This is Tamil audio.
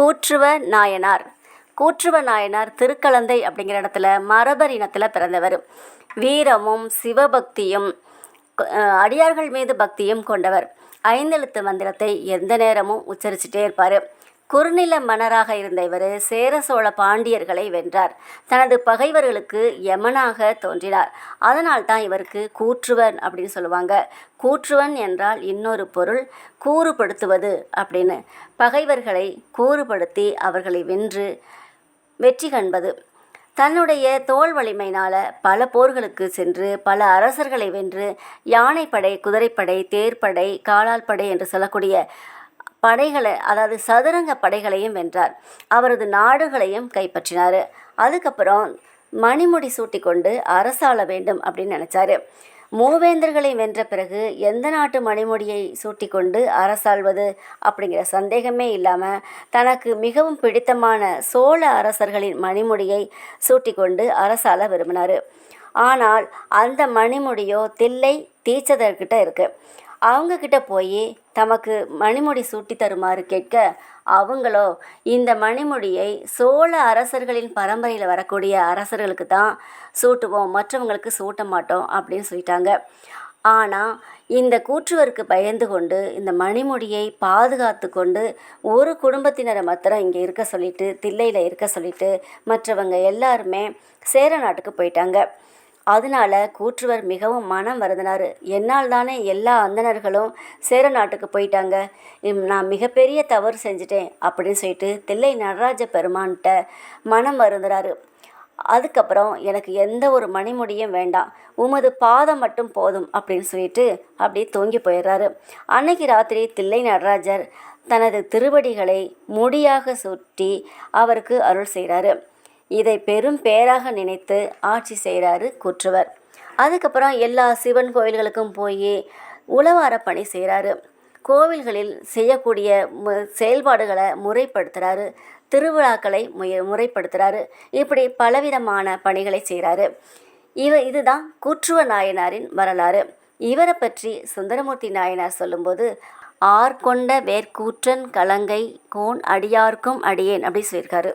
கூற்றுவ நாயனார். கூற்றுவ நாயனார் திருக்கலந்தை அப்படிங்கிற இடத்துல மரபர் இனத்தில் பிறந்தவர். வீரமும் சிவபக்தியும் அடியார்கள் மீது பக்தியும் கொண்டவர். ஐந்தெழுத்து மந்திரத்தை எந்த நேரமும் உச்சரிச்சுட்டே இருப்பார். குறுநில மன்னராக இருந்த இவர் சேர சோழ பாண்டியர்களை வென்றார். தனது பகைவர்களுக்கு யமனாக தோன்றினார். அதனால் தான் இவருக்கு கூற்றுவன் அப்படின்னு சொல்லுவாங்க. கூற்றுவன் என்றால் இன்னொரு பொருள் கூறுபடுத்துவது அப்படின்னு. பகைவர்களை கூறுபடுத்தி அவர்களை வென்று வெற்றி கண்பது தன்னுடைய தோல் வலிமையினால் பல போர்களுக்கு சென்று பல அரசர்களை வென்று யானைப்படை குதிரைப்படை தேர்ப்படை காலால் படை என்று சொல்லக்கூடிய படைகளை அதாவது சதுரங்க படைகளையும் வென்றார். அவரது நாடுகளையும் கைப்பற்றினார். அதுக்கப்புறம் மணிமுடி சூட்டிக்கொண்டு அரசாள வேண்டும் அப்படின்னு நினச்சாரு. மூவேந்தர்களை வென்ற பிறகு எந்த நாட்டு மணிமுடியை சூட்டிக்கொண்டு அரசாள்வது அப்படிங்கிற சந்தேகமே இல்லாமல் தனக்கு மிகவும் பிடித்தமான சோழ அரசர்களின் மணிமுடியை சூட்டி கொண்டு அரசாள விரும்பினார். ஆனால் அந்த மணிமுடியோ தில்லை தீச்சதர்கிட்ட இருக்குது அவங்கக்கிட்ட போய் தமக்கு மணிமுடி சூட்டி தருமாறு கேட்க அவங்களோ இந்த மணிமுடியை சோழ அரசர்களின் பரம்பரையில் வரக்கூடிய அரசர்களுக்கு தான் சூட்டுவோம் மற்றவங்களுக்கு சூட்ட மாட்டோம் அப்படின்னு சொல்லிட்டாங்க. ஆனால் இந்த கூற்றுவருக்கு பயந்து கொண்டு இந்த மணிமுடியை பாதுகாத்து கொண்டு ஒரு குடும்பத்தினரை மாத்திரம் இங்கே இருக்க சொல்லிட்டு தில்லையில் இருக்க சொல்லிட்டு மற்றவங்க எல்லாருமே சேர நாட்டுக்கு போயிட்டாங்க. அதனால கூற்றுவர் மிகவும் மனம் வருந்தினார். என்னால் தானே எல்லா அந்தணர்களும் சேர நாட்டுக்கு போயிட்டாங்க. நான் மிகப்பெரிய தவறு செஞ்சுட்டேன் அப்படின்னு சொல்லிட்டு தில்லை நடராஜ பெருமான்கிட்ட மனம் வருந்துறாரு அதுக்கப்புறம் எனக்கு எந்த ஒரு மணிமுடியும் வேண்டாம். உமது பாதம் மட்டும் போதும் அப்படின்னு சொல்லிட்டு அப்படியே தூங்கி போயிடுறாரு. அன்னைக்கு ராத்திரி தில்லை நடராஜர் தனது திருவடிகளை முடியாக சுற்றி அவருக்கு அருள் செய்கிறாரு இதை பெரும் பேராக நினைத்து ஆட்சி செய்கிறாரு கூற்றுவர். அதுக்கப்புறம் எல்லா சிவன் கோயில்களுக்கும் போய் உழவார பணி செய்கிறாரு. கோவில்களில் செய்யக்கூடிய மு செயல்பாடுகளை முறைப்படுத்துகிறாரு திருவிழாக்களை முய முறைப்படுத்துகிறாரு இப்படி பலவிதமான பணிகளை செய்கிறாரு. இவ இதுதான் கூற்றுவ நாயனாரின் வரலாறு. இவரை பற்றி சுந்தரமூர்த்தி நாயனார் சொல்லும்போது ஆர்கொண்ட வேர்க்கூற்றன் கலங்கை கோன் அடியார்க்கும் அடியேன் அப்படி சொல்லியிருக்காரு.